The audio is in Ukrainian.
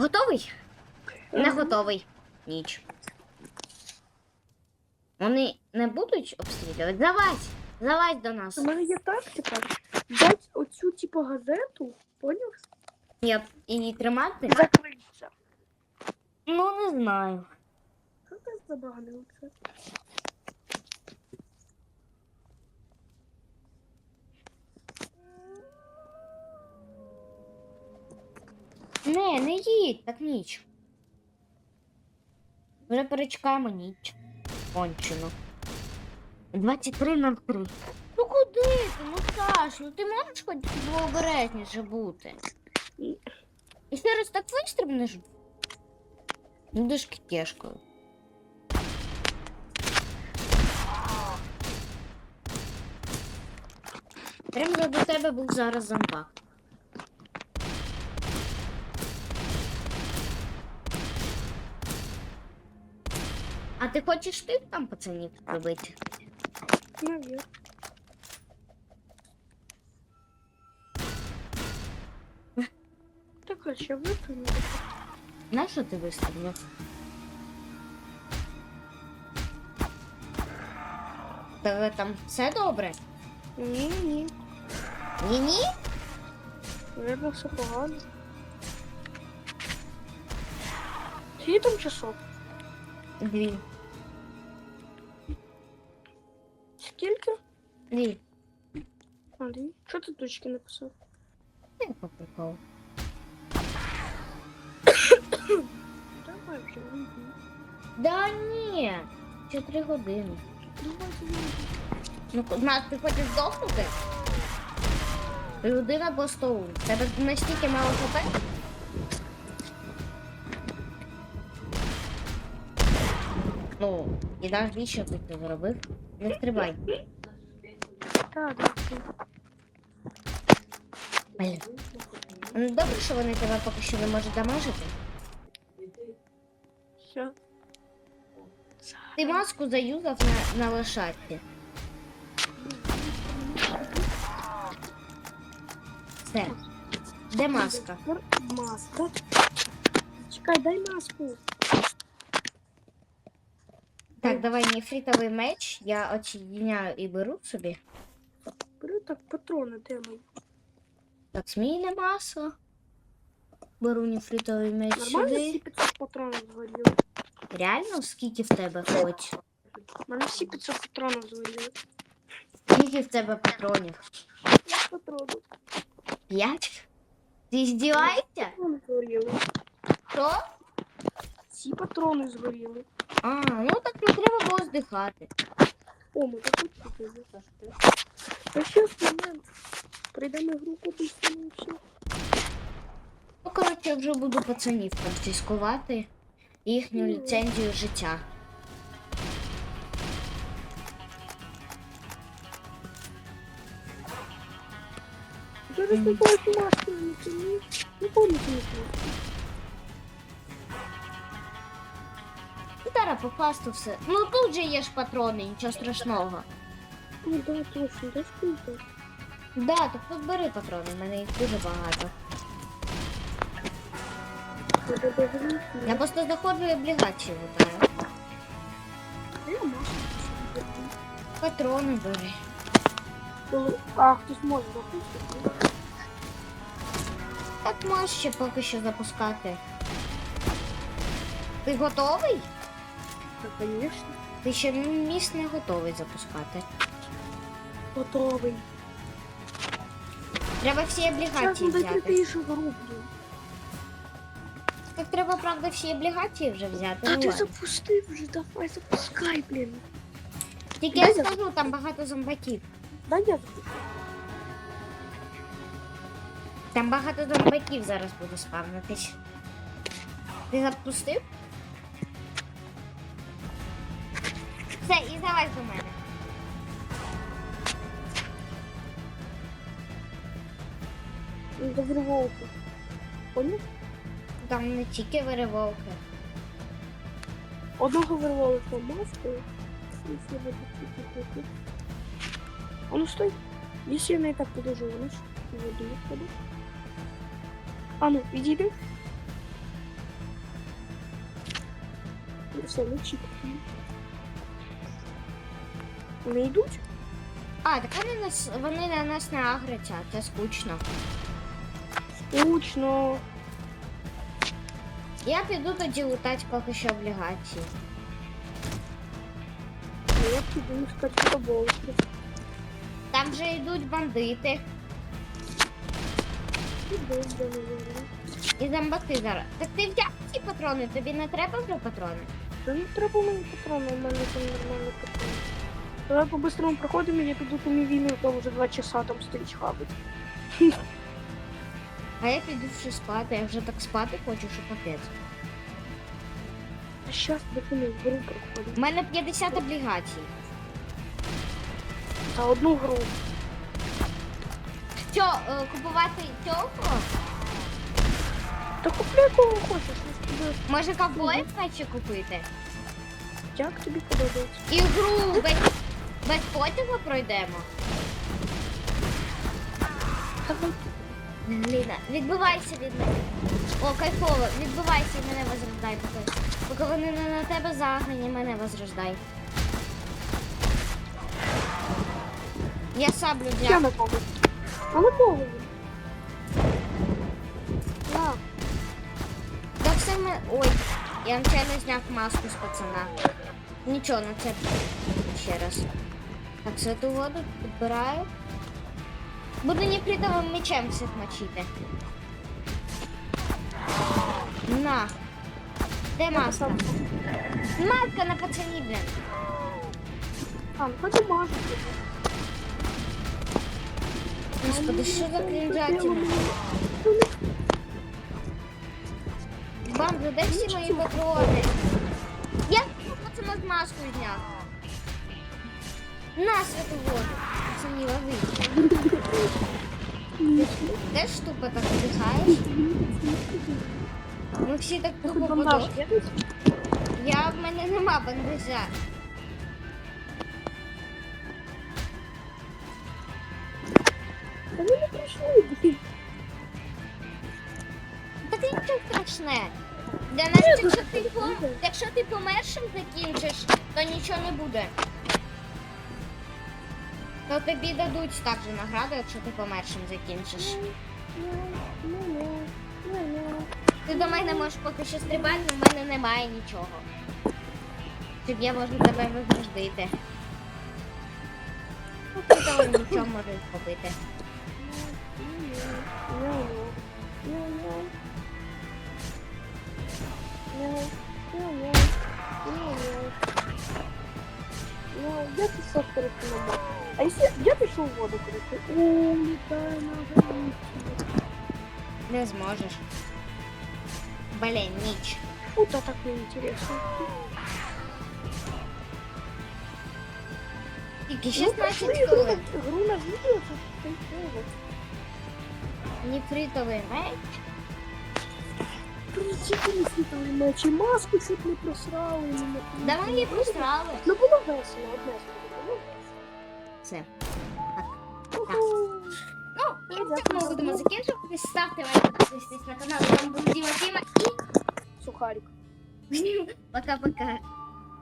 Готовий? Не готовий. Ніч. Вони не будуть обстрілювати. Залазь! Залазь до нас. У мене є тактика. Взять оцю типу газету, поняв? Ні, і тримати? І закритися. Ну, не знаю. Що це забаганило це? Не, не їдь, так ніч. Вже перечекаємо ніч. Кончено. 23 на 3. Ну куди ти? Ну Саш, ну ти можеш хоч обережніше бути. І ще раз так вистрибнеш. Будеш китешкою. Прямо до тебе був зараз зомбак. Ти хочеш ти там пацанів робити? Навір. Так, а ще випрямили. На що ти вистрілив? Тебе там все добре? Ні, ні. Ні-ні? Наверно, все погано. Скільки там часов? Дві. Дві. А, дві. Що ти точки написав? Я по приколу. Давай вже. Да ні. Ще три години. Давай. Ну, Нас, ти хочеш здохнути? Людина по столу. Тебе настільки мало хп? Ну, і навіщо ти це зробив? Не стрибай. Так. Блін. Ну, Добре, що вони тебе поки що не можуть дамажити. Все. Ти маску заюзав на, на лошадці. Все. Де маска? Маска. Чекай, дай маску. Так, давай нефритовий меч. Я очиняю і беру собі. Бери так патрони, де мої? Так, змійне масло. Беру нефритовий меч Нормально всі сюди. 500 патронів згоріли? Реально, скільки в тебе хоч? У мене всі 500 патронів згоріли. Скільки в тебе патронів? 5 патронів. П'ять? Ти здіваєшся? Патрони згоріли. Що? Всі патрони згоріли. А, ну так не треба було здихати. О, ми так тут А щас момент. Прийдемо гру кудись і все. Ну, коротше, я вже буду пацанів конфіскувати їхню Ну. ліцензію життя. Зараз не бачу маски, не помню, не маски. Зараз покласти все. Ну тут же є ж патрони, нічого страшного. Да, точно, скільки? Да, так тут бери патрони, в мене їх дуже багато. Я просто заходжу і облігацію витаю. Патрони бери. А, хтось може запустити. Так можеш ще поки що запускати. Ти готовий? Так, звісно. Ти ще міст не готовий запускати. Готовий. Треба всі Зараз облігації буде взяти. гру, блін. Так треба, правда, всі облігації вже взяти. Та ну ти ладно. запустив вже, давай запускай, блін. Тільки я Дай я- скажу, там багато зомбаків. Дай я. Там багато зомбаків зараз буде спавнитись. Ти запустив? Все, і залазь до мене. До вривовки. Поняв? Там не тільки виривовки. Одного вирвалика маскою. Если вот эти А ну стой. Если я на это подожду, она ж воду впаде. А ну, відійди. все, не чіпки. Вони йдуть? А, так вони, нас, вони на нас не агряться, це скучно. Скучно. Я піду тоді лутати поки що облігації. А я піду искать футболки. Там вже йдуть бандити Іду, де, наверное. і зомбаки зараз. Так ти взяв ці патрони, тобі не треба вже патрони? Та не треба мені патрони, у мене там нормальні патрони. Давай по-быстрому проходимо, я піду там війни, там вже два часа там стоїть хабить. А я піду вже спати, я вже так спати хочу, що капець. А допомогу в гру проходимо. У мене 50 облігацій. За одну гру. Що, е, купувати цього? Та купляй кого хочеш, ж тобі. Може ковбоїв краще купити? Як тобі подобається? Ігру без, без потягу пройдемо. Давай. Ліна, відбивайся від мене. О, кайфово, відбивайся і мене возрождай поки. Поки вони не на тебе загнані, мене возрождай. Я саблю Я на кого? А на кого? Так саме. Ой, я нечайно зняв маску з пацана. Нічого, на це ще раз. Так, святу воду підбираю. Буду нефритовим мечем всіх мочити. На. Де маска? Маска на пацані, блін. А, ну хоч і мажу. Господи, що за крінжатина? Бамблю, де всі мої патрони? Я пацану з маску зняв. На святу воду. Пацані, лови. Де тупо так вдихаєш? Ми всі так десь? Я в мене нема бандажа. Та ми не прийшли. Так нічого страшне. Для нас, якщо ти, якщо ти помершим закінчиш, то нічого не буде. То тобі дадуть також награду, якщо ти помершим закінчиш. Ти до мене можеш поки що стрибати, але в мене немає нічого. Щоб я можу тебе виграждити. Ну, того нічого можеш побити. Я ты софтер А если я пишу в воду, короче, о, летай на. Не зможеш. Блін, ніч. Фу, да так неинтересно. Ну, 16 пошли игру, игру на видео, это кайфово. Нефритовий меч. Причепились там наче маску чуть не просрали. не на- Да ми її просрали. Ну було весело, одне слово. Весело. Ну, і на цьому будемо закінчувати. Ставте лайк, підписуйтесь на канал. Там був Діма і. Сухарик. пока-пока.